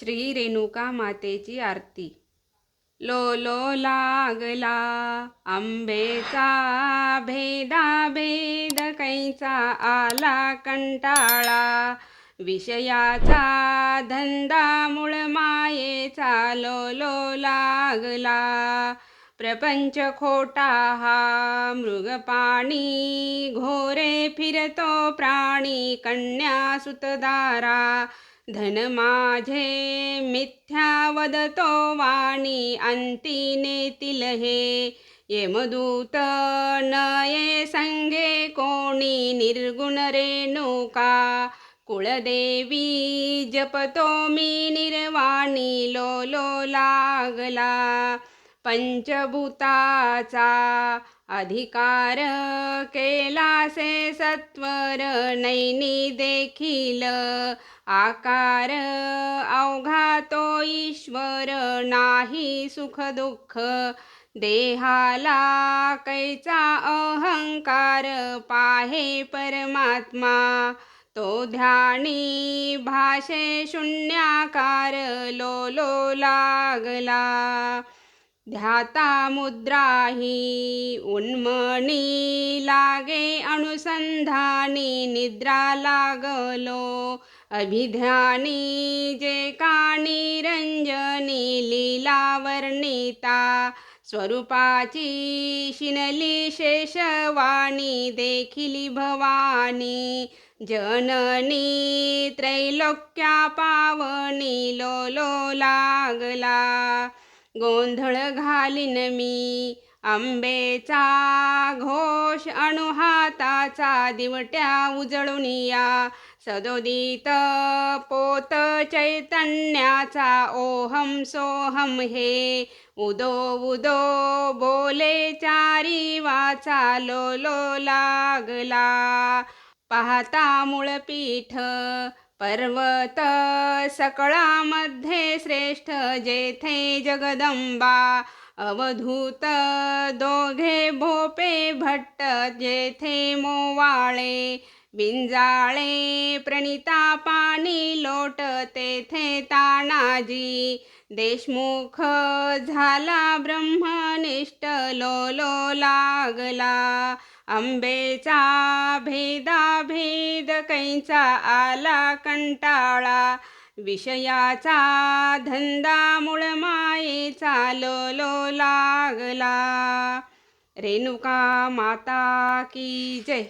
श्री रेणुका मातेची आरती. Low low लागला आंबेचा भेदा भेद कैचा आला कंटाळा. विषयाचा धंदा मूळ मायेचा लो लो लागला. प्रपंच खोटा हा मृगपाणी घोरे फिरतो प्राणी कन्या सुतदारा धन माझे मिथ्या वदतो वाणी अंती नेतील हे यमदूत नये संगे कोणी निर्गुण रेणुका. कुळदेवी जपतो मी निर्वाणी लो लो लागला. पंचभूताचा अधिकार केलासे सत्वर नैनी देखील. आकार अवघा तो ईश्वर नाही सुख दुःख. देहाला कैचा अहंकार पाहे परमात्मा. तो ध्यानी भाषे शून्याकार लोलो लागला. ध्याता मुद्राही उन्मणी लागे अनुसंधानी निद्रा लागलो अभिध्यानी जे काणी रंजनी लीला वर्णिता स्वरूपाची शिनली शेषवाणी देखिली भवानी जननी त्रैलोक्या पावनी लोलो लो लागला. गोंधळ घालीन मी. आंबेचा घोष अणुहाताचा दिवट्या उजळून या. सदोदित पोत चैतन्याचा ओहम सोहम हे. उदो उदो बोले चारी वाचा लो लो लागला. पाहता मूळपीठ पर्वत सकळामध्ये श्रेष्ठ जेथे जगदंबा अवधूत दोघे भोपे भट्ट जेथे मोवाळे बिंजाळे प्रणिता पाणी लोट तेथे तानाजी देशमुख झाला ब्रह्मनिष्ठ लोलो लागला. आंबेचा भेदा भेद कैचा आला कंटाळा. विषयाचा धंदा मुळ मायेचा चाललो लागला. रेणुका माता की जय.